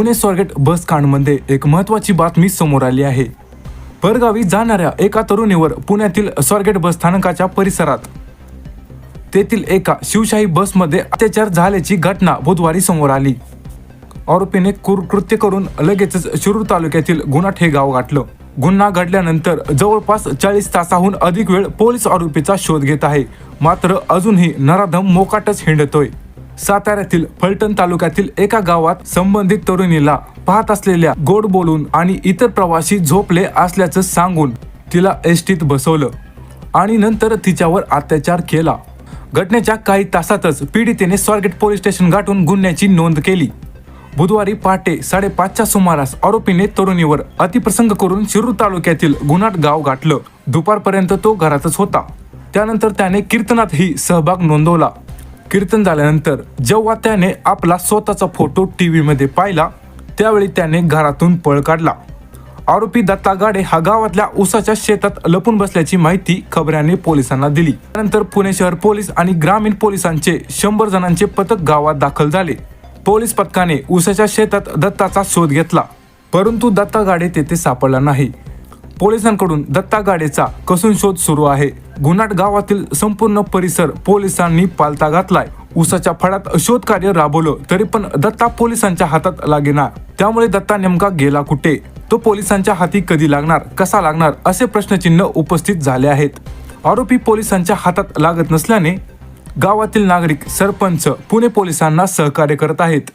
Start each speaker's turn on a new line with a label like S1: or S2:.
S1: पुणे स्वारगेट बस कांडमध्ये एक महत्वाची बातमी समोर आली आहे. परगावी जाणाऱ्या एका तरुणीवर पुण्यातील स्वारगेट बस स्थानकाच्या परिसरात तेथील एका शिवशाही बसमध्ये अत्याचार झाल्याची घटना बुधवारी समोर आली. आरोपीने कृत्य करून लगेचच शिरूर तालुक्यातील गुन्हाट हे गाव गाठलं. गुन्हा घडल्यानंतर जवळपास चाळीस तासाहून अधिक वेळ पोलीस आरोपीचा शोध घेत आहे. मात्र अजूनही नराधम मोकाटच हिंडतोय. साताऱ्यातील फलटण तालुक्यातील एका गावात संबंधित तरुणीला पाहत असलेल्या गोड बोलून आणि इतर प्रवासी झोपले असल्याचं सांगून तिला एसटीत बसवलं आणि नंतर तिच्यावर अत्याचार केला. घटनेच्या काही तासातच पीडितेने स्वारगेट पोलीस स्टेशन गाठून गुन्ह्याची नोंद केली. बुधवारी पहाटे साडेपाचच्या सुमारास आरोपीने तरुणीवर अतिप्रसंग करून शिरूर तालुक्यातील गुन्हाट गाव गाठलं. दुपारपर्यंत तो घरातच होता. त्यानंतर त्याने कीर्तनातही सहभाग नोंदवला. कीर्तन झाल्यानंतर जेव्हा त्याने आपला स्वतःचा फोटो टी व्हीमध्ये पाहिला त्यावेळी त्याने घरातून पळ काढला. आरोपी दत्ता गाडे हा गावातल्या उसाच्या शेतात लपून बसल्याची माहिती खबऱ्याने पोलिसांना दिली. त्यानंतर पुणे शहर पोलीस आणि ग्रामीण पोलिसांचे शंभर जणांचे पथक गावात दाखल झाले. पोलीस पथकाने उसाच्या शेतात दत्ताचा शोध घेतला परंतु दत्ता गाडे तेथे सापडला नाही. पोलिसांकडून दत्ता गाडेचा कसून शोध सुरू आहे. गुन्हाट गावातील संपूर्ण परिसर पोलिसांनी पालता घातलाय. उसाच्या फळात शोध कार्य राबवलं तरी पण दत्ता पोलिसांच्या हातात लागेना. त्यामुळे दत्ता नेमका गेला कुठे? तो पोलिसांच्या हाती कधी लागणार कसा लागणार असे प्रश्नचिन्ह उपस्थित झाले आहेत. आरोपी पोलिसांच्या हातात लागत नसल्याने गावातील नागरिक सरपंच पुणे पोलिसांना सहकार्य करत आहेत.